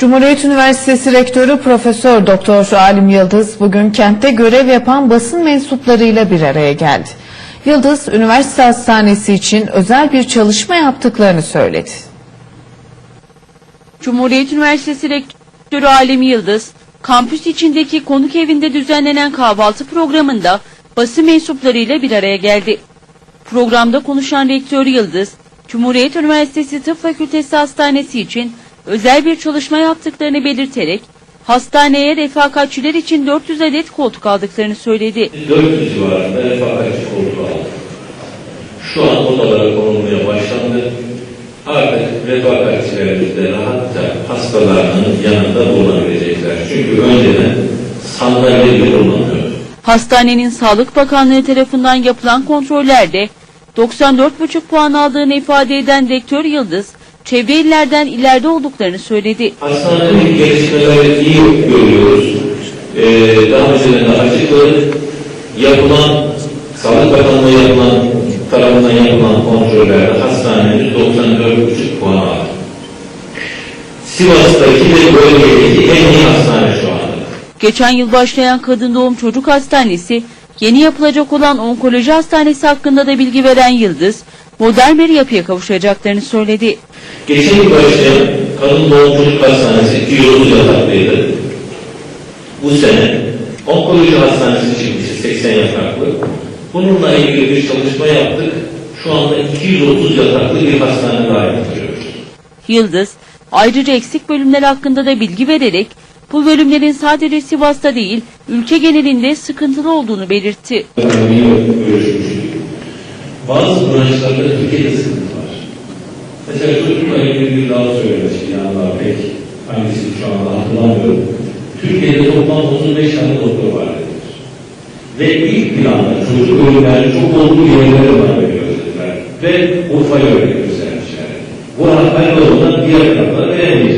Cumhuriyet Üniversitesi Rektörü Profesör Doktor Alim Yıldız bugün kentte görev yapan basın mensuplarıyla bir araya geldi. Yıldız, üniversite hastanesi için özel bir çalışma yaptıklarını söyledi. Cumhuriyet Üniversitesi Rektörü Alem Yıldız, kampüs içindeki konuk evinde düzenlenen kahvaltı programında basın mensuplarıyla bir araya geldi. Programda konuşan Rektör Yıldız, Cumhuriyet Üniversitesi Tıp Fakültesi Hastanesi için özel bir çalışma yaptıklarını belirterek, hastaneye refakatçiler için 400 adet koltuk aldıklarını söyledi. 400 civarında refakatçi koltuğu aldık. Şu an odalara konulmaya başlandı. Artık refakatçilerimiz de rahatça hastalarının yanında bulunabilecekler. Çünkü önceden sandalye bile bulunamıyor. Hastanenin Sağlık Bakanlığı tarafından yapılan kontrollerde 94,5 puan aldığını ifade eden Rektör Yıldız, çevre illerden ileride olduklarını söyledi. Hastanenin gelişmeleri iyi görüyoruz. Ee, daha önceden de açıkladık. Yapılan, Sağlık Bakanlığı yapılan, tarafından yapılan kontrollerde hastanemiz 94,5 puan aldı. Sivas'taki ve bölgedeki en iyi hastane şu anda. Geçen yıl başlayan Kadın Doğum Çocuk Hastanesi, yeni yapılacak olan Onkoloji Hastanesi hakkında da bilgi veren Yıldız, modern bir yapıya kavuşacaklarını söyledi. Geçen yıl başlayan Kadın Doğum Çocuk Hastanesi 230 yataklıydı. Bu sene Onkoloji Hastanesi çıkmıştı 80 yataklı. Bununla ilgili bir çalışma yaptık. Şu anda 230 yataklı bir hastane yapıyoruz. Yıldız, ayrıca eksik bölümler hakkında da bilgi vererek, bu bölümlerin sadece Sivas'ta değil, ülke genelinde sıkıntılı olduğunu belirtti. Bazı branşlarda Türkiye'de sıkıntı var. Mesela çocukla ilgili bir daha söylemişti yanlar pek hangisini şu anda hatırlamıyorum. Türkiye'de toplam 35 tane doktor var dediler. Ve ilk planda çocuk ölümlerinin çok olduğu yerlere bana gösterdiler. Ve Urfa'ya örnek göstermişler. Bu rahatlar yolundan diğer taraflara veremeyeceğiz.